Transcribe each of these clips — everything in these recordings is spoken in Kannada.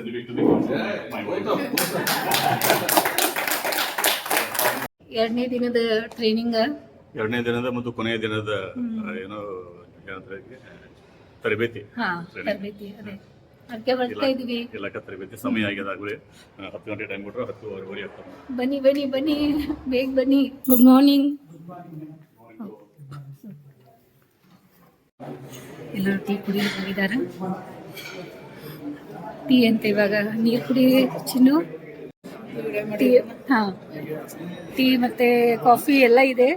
certificate to the council. My wife. ಎರಡನೇ ದಿನದ ಟ್ರೈನಿಂಗ್ ಎರಡನೇ ದಿನದ ಮತ್ತು ಕೊನೆಯ ದಿನದ ಆ, ಏನೋ ಏನಂತಾರೆ ಇದಕ್ಕೆ? ತರಬೇತಿ. ಹಾ ತರಬೇತಿ ಅದೇ. ಅದಕ್ಕೆ ಬರ್ತಾ ಇದೀವಿ. ಇಲಾಖಾ ತರಬೇತಿ. ಸಮಯ ಆಗ್ಯದ ಆಗಲೇ. ಹತ್ತು ಗಂಟೆ ಟೈಮ್ ಕೊಟ್ಟರೆ ಹತ್ತುವರೆ ಆಗ್ತದೆ. ಬನ್ನಿ ಬನ್ನಿ ಬನ್ನಿ. ಬೇಗ ಬನ್ನಿ. ಗುಡ್ ಮಾರ್ನಿಂಗ್ ಎಲ್ಲರೂ ಟೀ ಕುಡಿಯಕ್ಕೆ ಹೋಗಿದ್ದಾರೆ ಟೀ ಅಂತ ಇವಾಗ ನೀರು ಕುಡಿ ಚಿನ್ನು. ಟೀ, ಹಾ. ಟೀ ಮತ್ತೆ ಕಾಫಿ ಎಲ್ಲ ಇದೆ.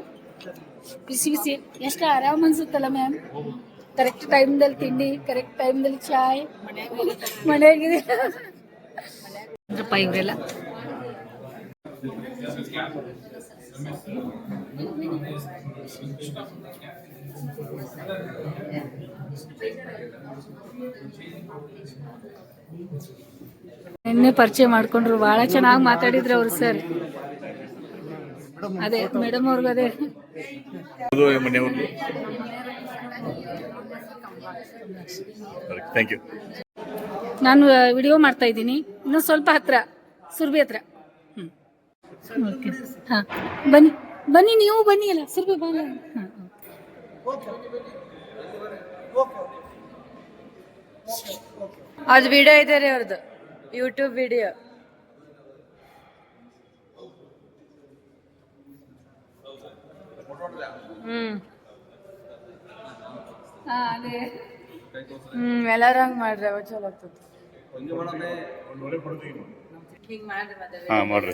ಬಿಸಿ ಬಿಸಿ. ಎಷ್ಟು ಆರಾಮ್ ಅನ್ಸುತ್ತಲ್ಲ ಮ್ಯಾಮ್ ಕರೆಕ್ಟ್ ಟೈಮ್ದಲ್ಲಿ ತಿಂಡಿ ಕರೆಕ್ಟ್ ಟೈಮ್ದಲ್ಲಿ ಚಾಯ್. ಮನೆಯಾಗಿದೆ ಇವರೆಲ್ಲ. ನಿನ್ನೆ ಪರಿಚಯ ಮಾಡ್ಕೊಂಡ್ರು. ಬಹಳ ಚೆನ್ನಾಗಿ ಮಾತಾಡಿದ್ರು ಅವ್ರು ಸರ್. ಅದೇ ಮೇಡಮ್ ಅವ್ರಿಗೆ ಅದೇ. ಥ್ಯಾಂಕ್ ಯು ನಾನು ವಿಡಿಯೋ ಮಾಡ್ತಾ ಇದ್ದೀನಿ. ಇನ್ನು ಸ್ವಲ್ಪ ಹತ್ರ ಸುರ್ಬಿ ಹತ್ರ. ಓಕೆ ಹಾ. ಬನ್ನಿ ಬನ್ನಿ ನೀವು ಬನ್ನಿ ಅಲ್ಲ. ಸುರ್ಬಿ ಬನ್ನಿ ಹಾಂ. ಅದು ವಿಡಿಯೋ ಇದೆ ರೀ ಅವ್ರದ್ದು ಯೂಟ್ಯೂಬ್ ವಿಡಿಯೋ ಹ್ಮ್. ಹಾ ಅದೇ. ಹ್ಮ್ ಎಲ್ಲಾರು ಹಂಗ ಮಾಡ್ರಿ ಅವ ಚಲೋ ಆಗ್ತದೆ. ಹಿಂಗ್ ಮಾಡ್ರಿ ಮತ್ತೆ. ಹಾ ಮಾಡ್ರಿ.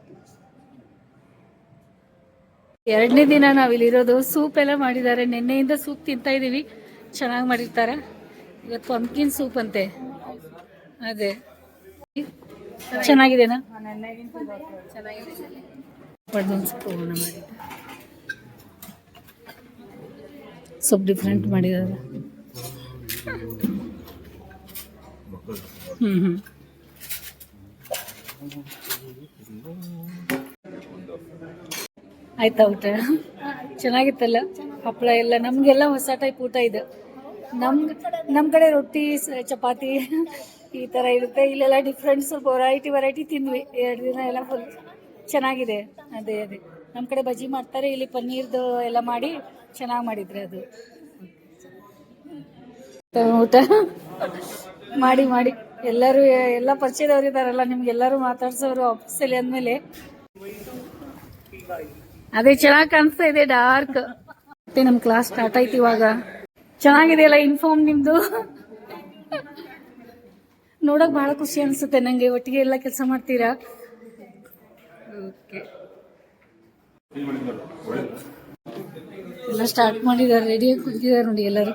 ಎರಡನೇ ದಿನ ನಾವಿಲ್ಲಿರೋದು ಸೂಪ್ ಎಲ್ಲ ಮಾಡಿದ್ದಾರೆ. ನಿನ್ನೆಯಿಂದ ಸೂಪ್ ತಿಂತಾ ಇದೀವಿ. ಚೆನ್ನಾಗಿ ಮಾಡಿರ್ತಾರೆ. ಇವತ್ತು ಪಂಪ್ಕಿನ್ ಸೂಪ್ ಅಂತೆ. ಅದೇ. ಚೆನ್ನಾಗಿದೆನಾ? ಸೂಪ್ ಡಿಫ್ರೆಂಟ್ ಮಾಡಿದ್ದಾರೆ. ಹ್ಮ್ ಹ್ಮ್. ಆಯ್ತಾ ಊಟ? ಚೆನ್ನಾಗಿತ್ತಲ್ಲ? ಹಪ್ಪಳ ಎಲ್ಲ, ನಮಗೆಲ್ಲ ಹೊಸ ಟೈಪ್ ಊಟ ಇದೆ. ನಮ್ಗೆ ನಮ್ಮ ಕಡೆ ರೊಟ್ಟಿ ಚಪಾತಿ ಈ ಥರ ಇರುತ್ತೆ. ಇಲ್ಲೆಲ್ಲ ಡಿಫ್ರೆಂಟ್ ಸ್ವಲ್ಪ ವೆರೈಟಿ ವೆರೈಟಿ ತಿಂದ್ವಿ. ಎರಡು ದಿನ ಎಲ್ಲ ಫುಲ್ ಚೆನ್ನಾಗಿದೆ. ಅದೇ ಅದೇ. ನಮ್ಮ ಕಡೆ ಬಜ್ಜಿ ಮಾಡ್ತಾರೆ. ಇಲ್ಲಿ ಪನ್ನೀರ್ದು ಎಲ್ಲ ಮಾಡಿ ಚೆನ್ನಾಗಿ ಮಾಡಿದ್ರೆ ಅದು. ಊಟ ಮಾಡಿ ಮಾಡಿ. ಎಲ್ಲರೂ, ಎಲ್ಲ ಪರಿಚಯದವ್ರು ಇದಾರಲ್ಲ ನಿಮ್ಗೆಲ್ಲರೂ ಮಾತಾಡ್ಸೋರು ಆಫೀಸಲ್ಲಿ ಅಂದಮೇಲೆ. ಅದೇ ಚೆನ್ನಾಗಿ ಕಾಣಿಸ್ತಾ ಇದೆ ಡಾರ್ಕ್. ಮತ್ತೆ ನಮ್ ಕ್ಲಾಸ್ ಸ್ಟಾರ್ಟ್ ಆಯ್ತು ಇವಾಗ. ಚೆನ್ನಾಗಿದೆಯಲ್ಲ ಇನ್ಫಾರ್ಮ್ ನಿಮ್ದು? ನೋಡಕ್ ಬಹಳ ಖುಷಿ ಅನ್ಸುತ್ತೆ ನಂಗೆ ಒಟ್ಟಿಗೆ ಎಲ್ಲ ಕೆಲಸ ಮಾಡ್ತೀರಾ? ಓಕೆ. ಎಲ್ಲ ಸ್ಟಾರ್ಟ್ ಮಾಡಿದಾರೆ ರೆಡಿಯಾಗಿ ಕುಂತಿದ್ದಾರೆ ನೋಡಿ ಎಲ್ಲರೂ.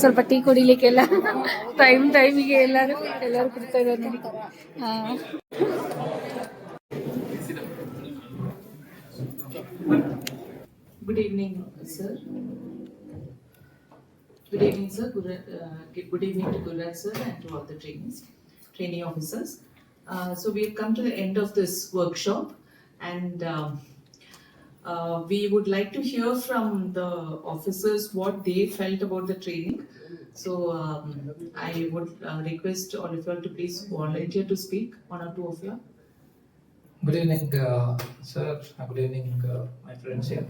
ಸ್ವಲ್ಪ ಟೀ ಕುಡಿಲಿಕ್ಕೆಲ್ಲ ಟೈಮ್ ಟೈಮಿಗೆ ಎಲ್ಲರೂ ಎಲ್ಲರೂ ಕುಡಿತಾ ಇದ್ದಾರೆ ನೋಡಿ ಹಾ. Good evening, sir. Good evening, sir. Good, uh, good evening to Gurraj sir and to all the trainees, trainee officers. Uh, so we have come to the end of uh, we would like to hear from the officers what they felt about the training. So um, I would uh, request all of you all to please volunteer to speak, one or two of you. Good evening, uh, sir. Uh, Good evening, uh, my friends here.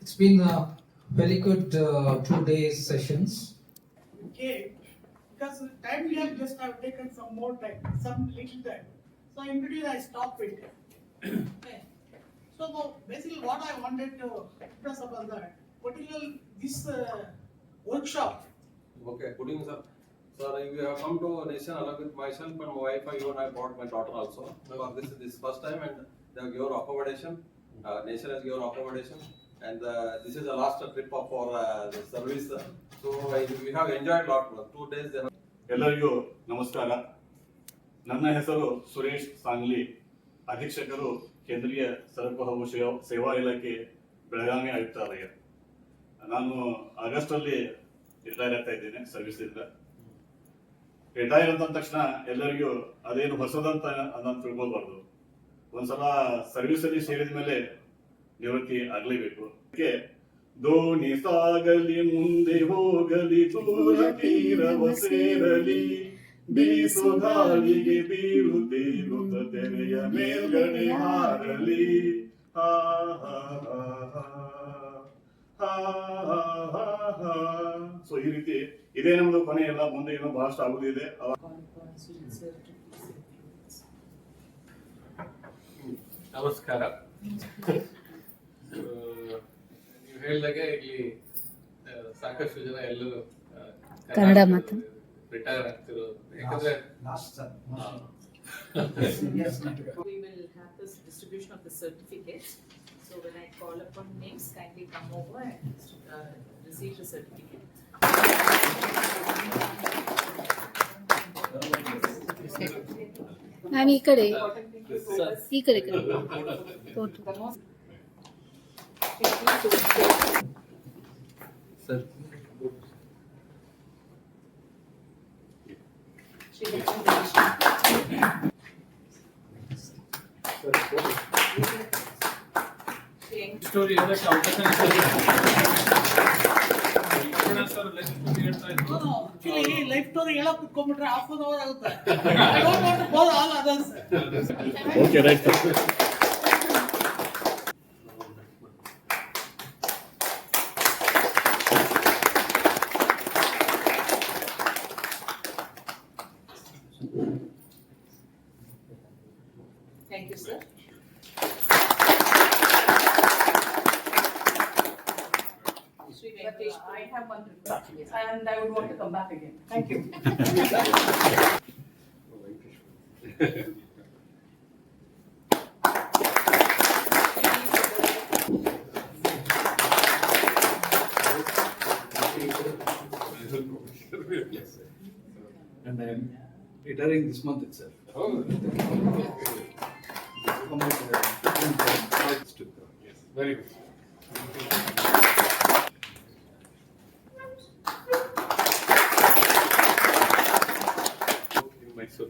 It's been a very good uh, two days sessions. Okay, because the time we have just have taken some more time, some little time. So in between I stop it. Okay. So the- basically what I wanted to impress upon that, particularly this uh, workshop, Okay, good evening, sir. Sir, we have come to nation along with myself and my wife, and even I brought my daughter also. Because this is this first time and they have given accommodation, uh, nation has given accommodation. And uh, this is the last trip of our uh, the service. So I, we have enjoyed a lot. Two days. Then ಎಲ್ಲರಿಗೂ ನಮಸ್ಕಾರ ನನ್ನ ಹೆಸರು ಸುರೇಶ್ ಸಾಂಗ್ಲಿ ಅಧೀಕ್ಷಕರು ಕೇಂದ್ರೀಯ ಸರಕು ಹಾಗೂ ಸೇವಾ- ಇಲಾಖೆ ಬೆಳಗಾವಿ ಆಯುಕ್ತಾಲಯ. ನಾನು ಆಗಸ್ಟ್ ಅಲ್ಲಿ ರಿಟೈರ್ ಆಗ್ತಾ ಇದ್ದೇನೆ ಸರ್ವಿಸ್ ಇಂದ ರಿಟೈರ್ ಅಂತ ತಕ್ಷಣ ಎಲ್ಲರಿಗೂ ಅದೇನು ಹೊಸದಂತ ಅದನ್ನು ತಿಳ್ಕೊಬಾರ್ದು ಒಂದ್ಸಲ ಸರ್ವಿಸ್ ಅಲ್ಲಿ ಸೇರಿದ ಮೇಲೆ ನಿವೃತ್ತಿ ಆಗ್ಲೇಬೇಕು. ಅದಕ್ಕೆ ದೋಣಿ ಸಾಗಲಿ ಮುಂದೆ ಹೋಗಲಿ, ದೂರ ತೀರವ ಸೇರಲಿ ಬೀಸು ಗಾಳಿಗೆ ಬೀಳುತ್ತೀರುತ್ತ ತೆರೆಯ ಮೇಲ್ಗಡೆ ಹಾರಲಿ. ಹಾ ಹಾ ಹಾ ಹಾ ಸೊ ಈ ರೀತಿ ಇದೇ ನಮ್ದು ಕೊನೆ ಎಲ್ಲ ಮುಂದೆ ಏನೋ ಬಹಳಷ್ಟು ಆಗುದಿದೆ. ನಮಸ್ಕಾರ. ನೀವು ಹೇಳಿದಾಗೆ ಇಲ್ಲಿ ಸಾಕಷ್ಟು ಜನ ಎಲ್ಲರೂ ಕನ್ನಡ ಮಾತು. ರಿಟೈರ್ ಆಗ್ತಿರೋದು ಯಾಕಂದ್ರೆ We will have this distribution of the certificates. So when I call upon names, kindly come over and uh, receive the certificate. ನಾನು ಈ ಕಡೆ ಈ ಕಡೆ ಕಡೆ ಸ್ಟೋರಿ ಎಲ್ಲ ಶಾಪ್ಸ್ ಅಂತ ಲೈಫ್ ಸ್ಟೋರಿ ಹೇಳಾಕ ಕೂತ್ಕೊಂಡ ಬಿಟ್ರ ಅವರ್ ಆಗುತ್ತೆ. Thank you, sir. Shri Venkatesh. I have one request, and I would want to come back again. Thank you. And I'm retiring this month itself. Oh. Very good. Mysore.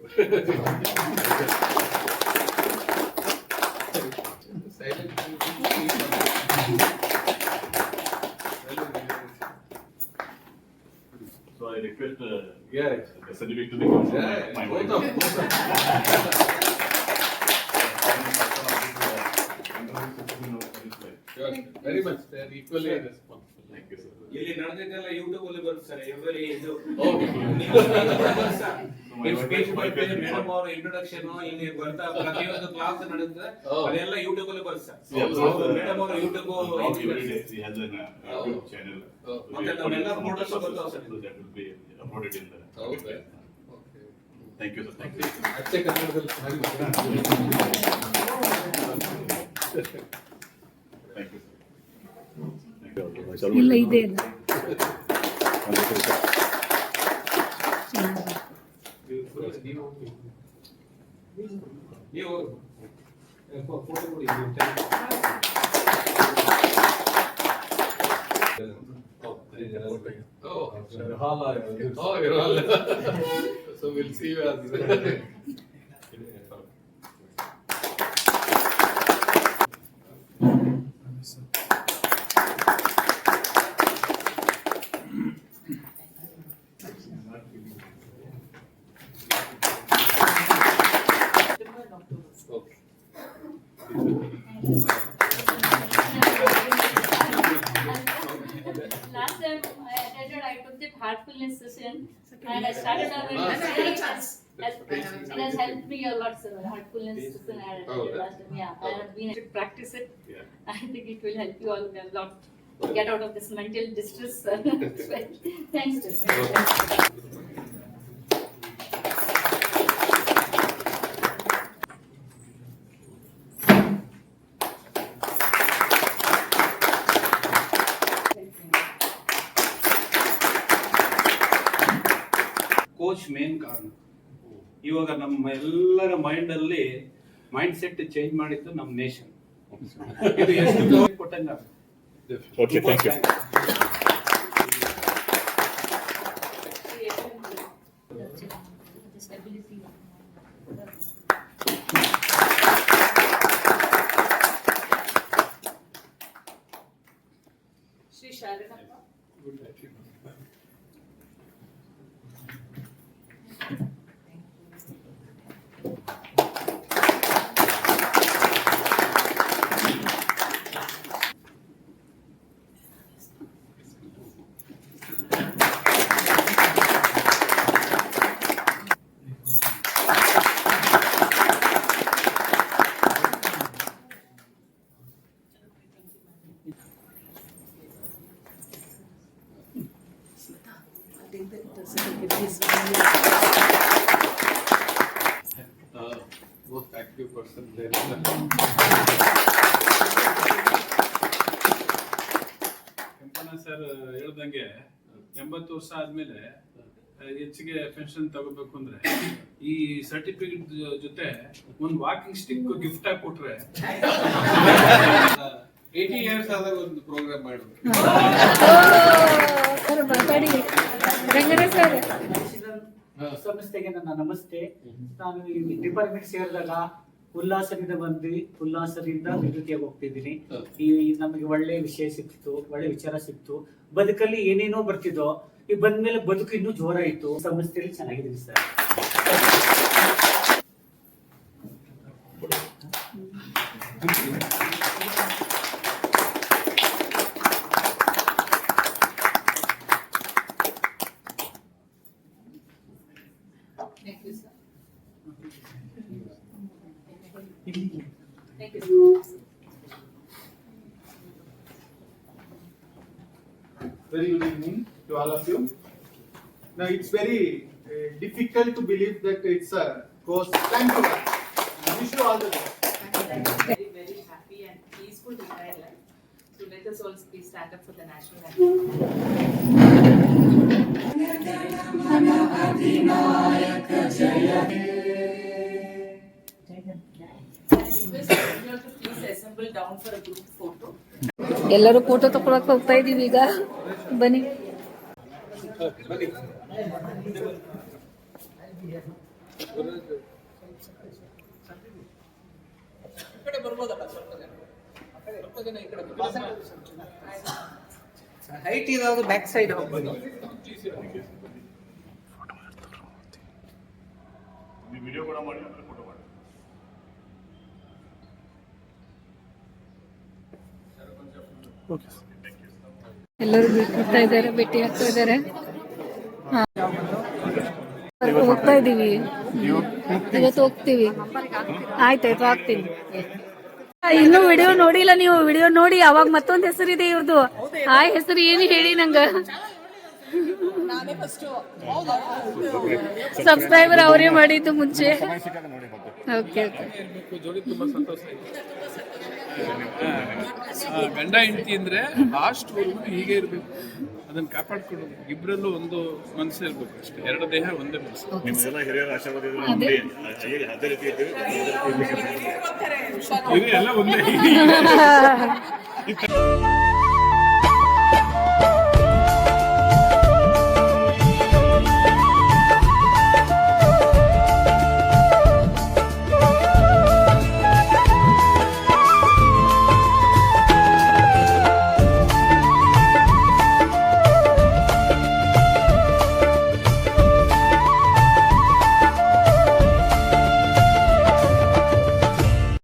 So I request uh, yeah. the certificate to the council. Yeah, my wife. much, they are equally responsible. Thank you, sir. ಇಲ್ಲಿ ನಡೆದಿದ್ದೆಲ್ಲ ಯೂಟ್ಯೂಬ್ ಅಲ್ಲಿ ಬರುತ್ತೆ ಸರ್ ಎವ್ರಿ ಇದು been ಮೇಡಮ್ ಅವ್ರ ಇಂಟ್ರೊಡಕ್ಷನ್ ಇಲ್ಲಿ ಬರ್ತಾ ಪ್ರತಿಯೊಂದು ಕ್ಲಾಸ್ ನಡೆಯುತ್ತೆ Oh. ಅದೆಲ್ಲ ಯೂಟ್ಯೂಬ್ ಅಲ್ಲಿ ಬರುತ್ತೆ ಸರ್ ಮೇಡಮ್ ಅವ್ರ ಯೂಟ್ಯೂಬ್ uh. Oh. ಮತ್ತೆ ನಮ್ಮೆಲ್ಲ some photos photos ಬರ್ತಾವೆ sir. so that will be uploaded in the. ಹೌದಾ? Okay. Thank you, sir. Thank you. ಅಚ್ಚೆ ಕನ್ನಡದಲ್ಲಿ ಚೆನ್ನಾಗಿ ಮಾತಾಡ್ತಾರೆ. Thank ಇಲ್ಲ ಇದೆ ಇಲ್ಲ ಚೆನ್ನಾಗಿದೆ. ನೀವು ನೀವು ಫೋಟೋ ಕೊಡಿ Oh, oh, you're all. So we'll see you as. the. Yeah, I have been to practice it. Yeah. I think it will help you all a lot to get out of this mental distress. Thanks, to coach main ಕಾರಣ ಇವಾಗ ನಮ್ಮ ಎಲ್ಲರ ಮೈಂಡಲ್ಲಿ ಮೈಂಡ್ ಸೆಟ್ ಚೇಂಜ್ ಮಾಡಿದ್ದು ನಮ್ಮ ನೇಷನ್ ಇದು ಎಷ್ಟು ಕೊಟ್ಟಂಗೆ thank ಎಂಬತ್ತು ವರ್ಷ ಆದ್ಮೇಲೆ ಹೆಚ್ಚಿಗೆ ಪೆನ್ಷನ್ ತಗೋಬೇಕು ಅಂದ್ರೆ ಈ ಸರ್ಟಿಫಿಕೇಟ್ ಜೊತೆ ಒಂದು ವಾಕಿಂಗ್ ಸ್ಟಿಕ್ ಗಿಫ್ಟ್ ಆಗಿ ಕೊಟ್ರೆ ಏಟಿ ಇಯರ್ಸ್ ಆದಾಗ ಒಂದು ಪ್ರೋಗ್ರಾಮ್ ಮಾಡಬೇಕು ಸಂಸ್ಥೆಗೆ ನನ್ನ ನಮಸ್ತೆ. ನಾನು ಈ ಡಿಪಾರ್ಟ್ಮೆಂಟ್ ಸೇರಿದಾಗ ಉಲ್ಲಾಸದಿಂದ ಬಂದ್ವಿ. ಉಲ್ಲಾಸದಿಂದ ನಿವೃತ್ತಿಯಾಗಿ ಹೋಗ್ತಿದ್ದೀನಿ. ಈ ನಮಗೆ ಒಳ್ಳೆ ವಿಷಯ ಸಿಕ್ತು ಒಳ್ಳೆ ವಿಚಾರ ಸಿಕ್ತು ಬದುಕಲ್ಲಿ ಏನೇನೋ ಬರ್ತಿದ್ದೋ ಈ ಬಂದ್ಮೇಲೆ ಬದುಕು ಇನ್ನೂ ಜೋರಾಯಿತು ಸಂಸ್ಥೆಯಲ್ಲಿ ಚೆನ್ನಾಗಿದ್ದೀನಿ sir. Thank you, sir. Very good evening to all of you. Now it's very uh, difficult to believe that it's a course. Thank you. I wish you all the best. Very, very happy and peaceful retired life. So let us all please stand up for the national anthem. Assemble for group photo ಎಲ್ಲರೂ ಫೋಟೋ ತಕೊಳಕ್ ಹೋಗ್ತಾ ಇದೀವಿ ಈಗ. ಬನ್ನಿ. ಹೈಟ್ ಇರೋದು ಬ್ಯಾಕ್ ಸೈಡ್ ಹೋಗ್ಬೋದು. ವಿಡಿಯೋ ಕೂಡ ಮಾಡಿ ಆಮೇಲೆ ಎಲ್ಲರೂ ಬಿಟ್ಬಿಡ್ತಾ ಇದ್ದಾರೆ, ಭೇಟಿ ಆಗ್ತಾ ಇದ್ದಾರೆ. ಹೋಗ್ತಾ ಇದೀವಿ ಇವತ್ತು ಹೋಗ್ತೀವಿ. ಆಯ್ತಾಯ್ತು ಹಾಕ್ತೀನಿ. ಇನ್ನು ವಿಡಿಯೋ ನೋಡಿಲ್ಲ ನೀವು. ವಿಡಿಯೋ ನೋಡಿ, ಅವಾಗ ಮತ್ತೊಂದ್ ಹೆಸರಿದೆ ಇವ್ರದ್ದು ಆ ಹೆಸರು ಏನು ಹೇಳಿ ನಂಗ? ಸಬ್ಸ್ಕ್ರೈಬರ್ ಅವರೇ ಮಾಡಿದ್ದು ಮುಂಚೆ. ಓಕೆ ಓಕೆ ಗಂಡ ಹೆಂಡತಿ ಅಂದ್ರೆ ಲಾಸ್ಟ್ ವರೆಗೂ ಹೀಗೆ ಇರ್ಬೇಕು. ಅದನ್ನ ಕಾಪಾಡ್ಕೊಂಡು ಇಬ್ಬರಲ್ಲೂ ಒಂದು ಮನಸ್ಸು ಇರ್ಬೇಕು ಅಷ್ಟೇ. ಎರಡು ದೇಹ ಒಂದೇ ಮನಸ್ಸು. ಎಲ್ಲ ಒಂದೇ.